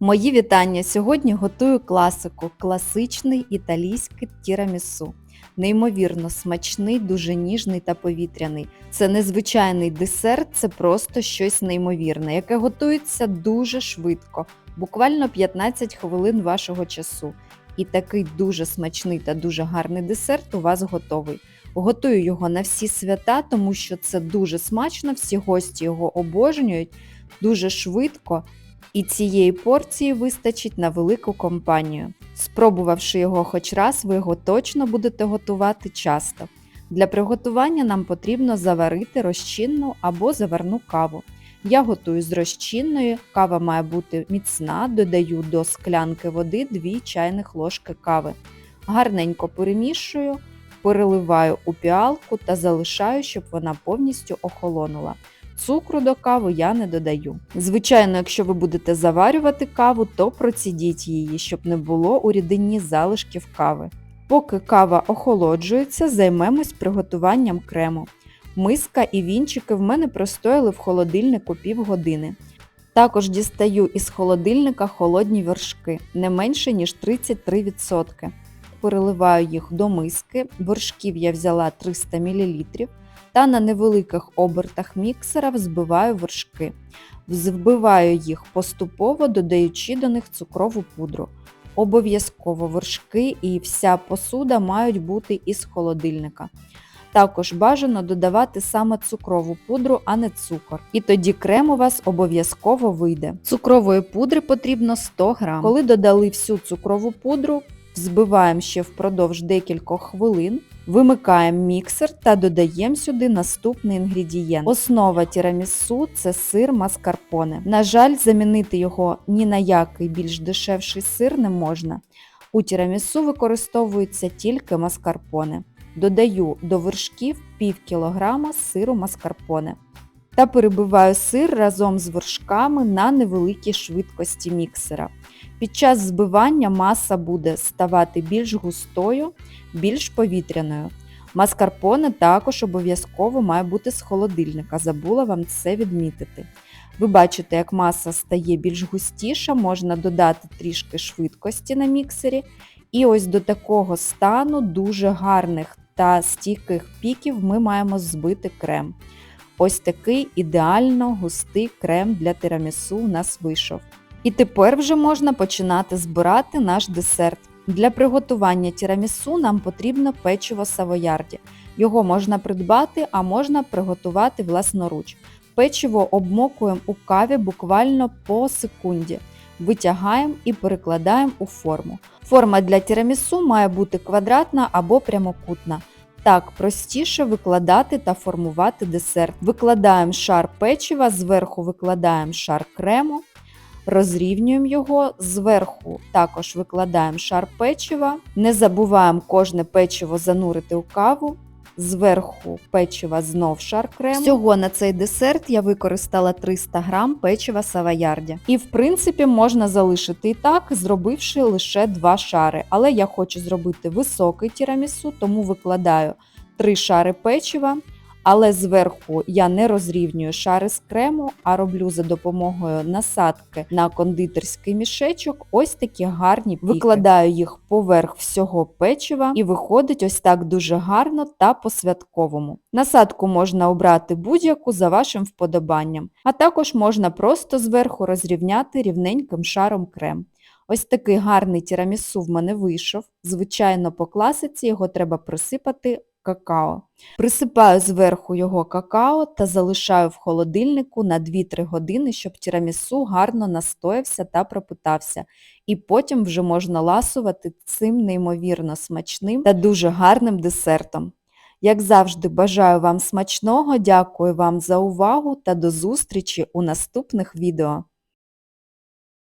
Мої вітання! Сьогодні готую класику класичний італійський тірамісу. Неймовірно смачний, дуже ніжний та повітряний. Це незвичайний десерт, це просто щось неймовірне, яке готується дуже швидко, буквально 15 хвилин вашого часу. І такий дуже смачний та дуже гарний десерт у вас готовий. Готую його на всі свята, тому що це дуже смачно, всі гості його обожнюють, дуже швидко і цієї порції вистачить на велику компанію. Спробувавши його хоч раз, ви його точно будете готувати часто. Для приготування нам потрібно заварити розчинну або заварну каву. Я готую з розчинною, кава має бути міцна, додаю до склянки води 2 чайних ложки кави. Гарненько перемішую, переливаю у піалку та залишаю, щоб вона повністю охолонула. Цукру до кави я не додаю. Звичайно, якщо ви будете заварювати каву, то процідіть її, щоб не було у рідині залишків кави. Поки кава охолоджується, займемось приготуванням крему. Миска і вінчики в мене простояли в холодильнику півгодини. Також дістаю із холодильника холодні вершки, не менше ніж 33%. Переливаю їх до миски, вершків я взяла 300 мл та на невеликих обертах міксера взбиваю вершки. Взбиваю їх поступово, додаючи до них цукрову пудру. Обов'язково вершки і вся посуда мають бути із холодильника. Також бажано додавати саме цукрову пудру, а не цукор. І тоді крем у вас обов'язково вийде. Цукрової пудри потрібно 100 г. Коли додали всю цукрову пудру, взбиваємо ще впродовж декількох хвилин. Вимикаємо міксер та додаємо сюди наступний інгредієнт. Основа тірамісу – це сир маскарпоне. На жаль, замінити його ні на який більш дешевший сир не можна. У тірамісу використовується тільки маскарпоне. Додаю до вершків пів кілограма сиру маскарпоне та перебиваю сир разом з вершками на невеликій швидкості міксера. Під час збивання маса буде ставати більш густою, більш повітряною. Маскарпоне також обов'язково має бути з холодильника, забула вам це відмітити. Ви бачите, як маса стає більш густіша, можна додати трішки швидкості на міксері. І ось до такого стану дуже гарних та стійких піків ми маємо збити крем. Ось такий ідеально густий крем для тирамісу у нас вийшов. І тепер вже можна починати збирати наш десерт. Для приготування тірамісу нам потрібно печиво савоярді. Його можна придбати, а можна приготувати власноруч. Печиво обмокуємо у каві буквально по секунді. Витягаємо і перекладаємо у форму. Форма для тірамісу має бути квадратна або прямокутна. Так простіше викладати та формувати десерт. Викладаємо шар печива, зверху викладаємо шар крему, розрівнюємо його, зверху також викладаємо шар печива, не забуваємо кожне печиво занурити у каву. Зверху печива знов шар крему. Всього на цей десерт я використала 300 г печива савоярді. І в принципі можна залишити і так, зробивши лише два шари. Але я хочу зробити високий тірамісу, тому викладаю три шари печива. Але зверху я не розрівнюю шари з крему, а роблю за допомогою насадки на кондитерський мішечок ось такі гарні піки. Викладаю їх поверх всього печива і виходить ось так дуже гарно та по-святковому. Насадку можна обрати будь-яку за вашим вподобанням, а також можна просто зверху розрівняти рівненьким шаром крем. Ось такий гарний тірамісу в мене вийшов. Звичайно, по класиці його треба присипати какао. Присипаю зверху його какао та залишаю в холодильнику на 2-3 години, щоб тірамісу гарно настоявся та пропитався. І потім вже можна ласувати цим неймовірно смачним та дуже гарним десертом. Як завжди, бажаю вам смачного, дякую вам за увагу та до зустрічі у наступних відео.